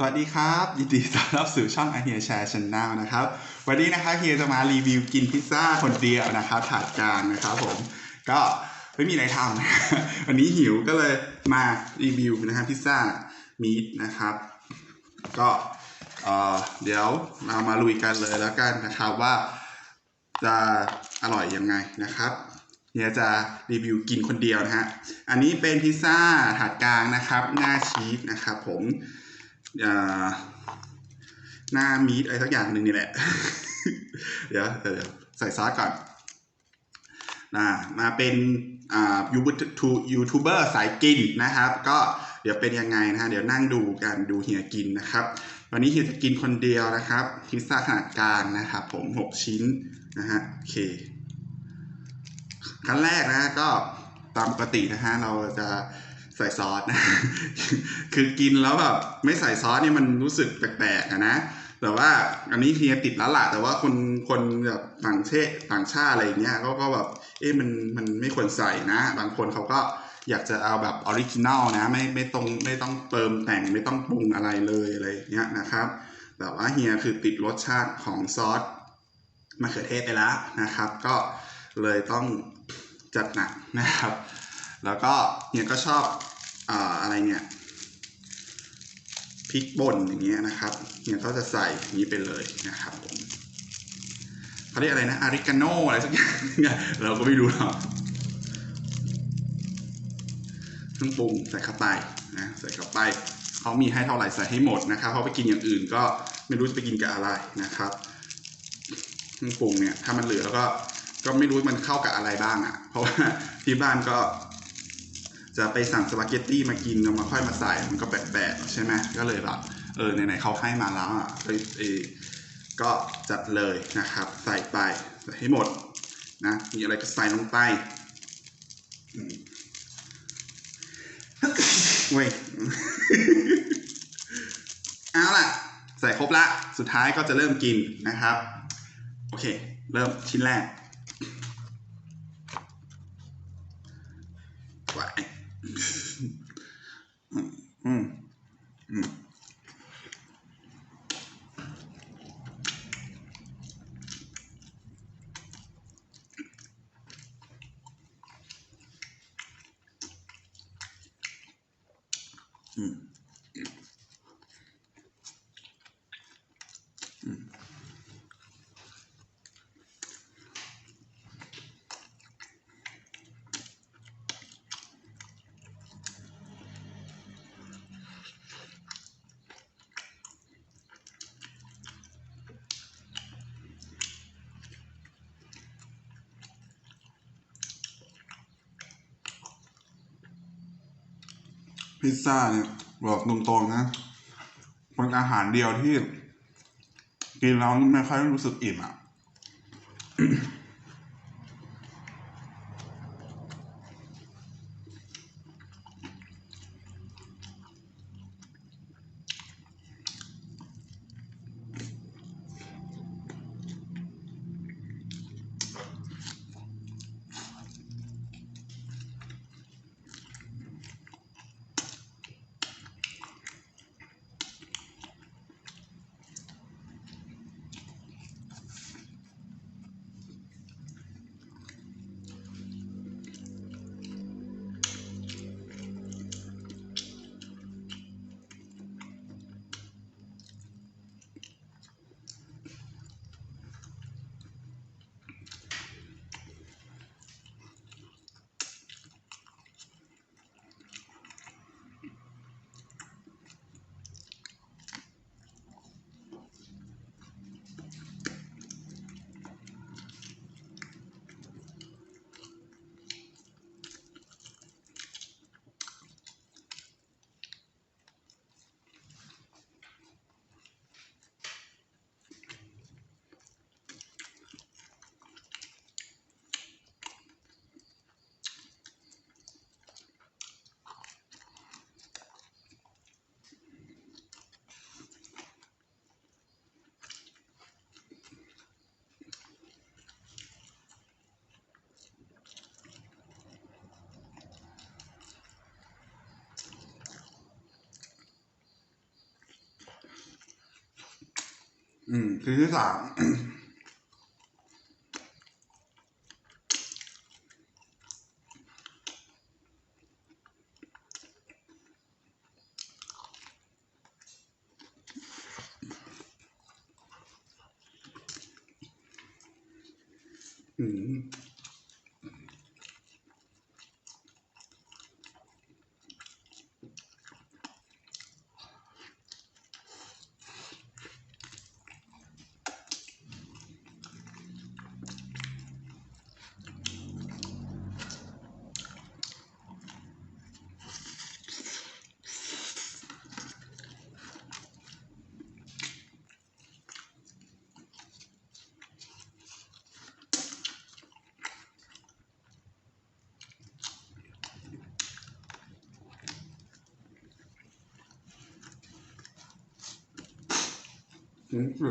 สวัสดีครับ ยินดีต้อนรับสู่ช่อง i h e r Share Channel นะครับ วันนี้นะครับเฮียจะมารีวิวกินพิซซ่าคนเดียวนะครับถาดกลางนะครับผมก็ไม่มีอะไรทำนะวันนี้หิวก็เลยมารีวิวนะครับพิซซ่ามีดนะครับ ก็เออเดี๋ยวเรามาลุยกันเลยแล้วกันนะครับว่าจะอร่อยยังไงนะครับเฮียจะรีวิวกินคนเดียวนะฮะอันนี้เป็นพิซซ่าถาดกลางนะครับ หน้าชีสนะครับผม หน้ามีดอะไรสักอย่างหนึ่งนี่แหละ เดี๋ยวเดี๋ยวใส่ซอสก่อนนะมาเป็นอ่ายูทูยูทูบเบอร์สายกินนะครับ ก็เดี๋ยวเป็นยังไงนะฮะเดี๋ยวนั่งดูกันดูเฮียกินนะครับ วันนี้เฮียจะกินคนเดียวนะครับพิซซ่าขนาดกลางนะครับ ผมหกชิ้นนะฮะโอเคขั้นแรกนะก็ตามปกตินะฮะเราจะ ใส่ซอสนะ คือกินแล้วแบบไม่ใส่ซอสนี่มันรู้สึกแปลกๆนะ แต่ว่าอันนี้เฮียติดแล้วล่ะ แต่ว่าคนคนแบบต่างเชาต่างชาติอะไรอย่างเงี้ยก็ก็แบบ เอ๊ะมันมันไม่ควรใส่นะ บางคนเขาก็อยากจะเอาแบบออริจินัลนะ ไม่ไม่ตรงไม่ต้องเติมแต่งไม่ต้องปรุงอะไรเลยอะไรเงี้ยนะครับ แต่ว่าเฮียคือติดรสชาติของซอสมะเขือเทศไปแล้วนะครับ ก็เลยต้องจัดหนักนะครับ แล้วก็เฮียก็ชอบอ่าอะไรเนี่ยพริกป่นอย่างเงี้ยนะครับเนี่ยก็จะใส่นี้ไปเลยนะครับผมเขาเรียกอะไรนะอาริกาโนอะไรสักอย่างเราก็ไม่รู้หรอกเครื่องปรุงใส่เข้าไปนะใส่เข้าไปเขามีให้เท่าไหร่ใส่ให้หมดนะครับเขาไปกินอย่างอื่นก็ไม่รู้จะไปกินกับอะไรนะครับเครื่องปรุงเนี่ยถ้ามันเหลือแล้วก็ก็ไม่รู้มันเข้ากับอะไรบ้างอะ่ะ เพราะว่าที่บ้านก็ จะไปสั่งสปาเกตตี้มากินแล้วมาค่อยมาใส่มันก็แปลกๆใช่ไหมก็เลยแบบเออไหนๆเขาให้มาแล้วอะเออก็จัดเลยนะครับ ใส่ไปใส่ให้หมดนะมีอะไรก็ใส่ลงไปเว้ยเอาล่ะ ใส่ครบละ สุดท้ายก็จะเริ่มกินนะครับ โอเค เริ่มชิ้นแรก ไหว อื พิซซ่าเนี่ยบอกตรงๆนะเป็นอาหารเดียวที่ กินแล้วไม่ค่อยรู้สึกอิ่มอะ อืมชิ้นที่ สา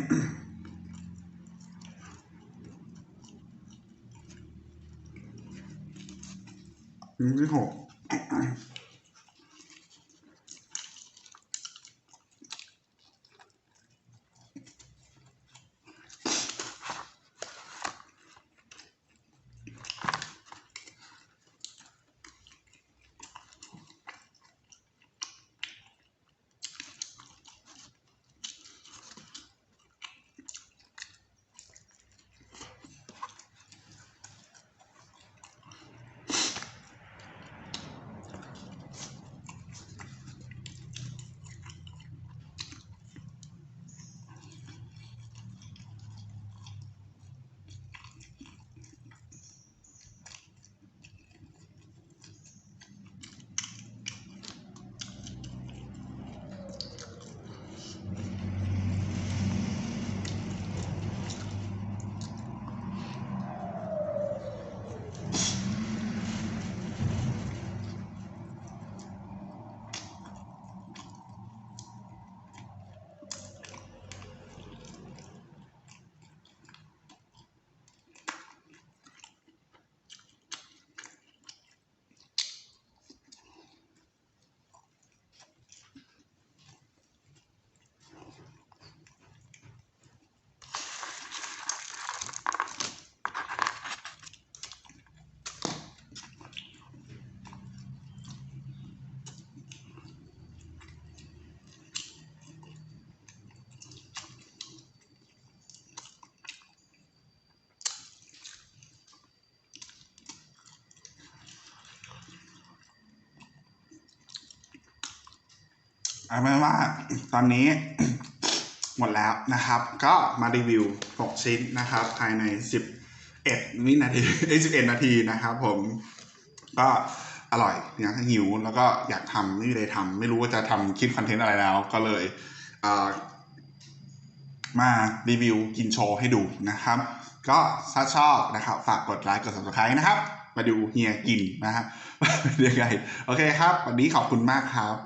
มอืม เอาเป็นว่าตอนนี้หมดแล้วนะครับ ก็มารีวิว 6 ชิ้นนะครับ ภายใน 11วินาทีเอ้ย11 นาทีนะครับผมก็อร่อยยังหิวแล้วก็อยากทำไม่มีอะไรทำไม่รู้ว่าจะทำคลิปคอนเทนต์อะไรแล้ว ก็เลยเมารีวิวกินโชว์ให้ดูนะครับ ก็ถ้าชอบนะครับ ฝากกดไลค์กด subscribe นะครับ มาดูเฮียกินนะครับเป็นยังไง โอเคครับ วันนี้ขอบคุณมากครับ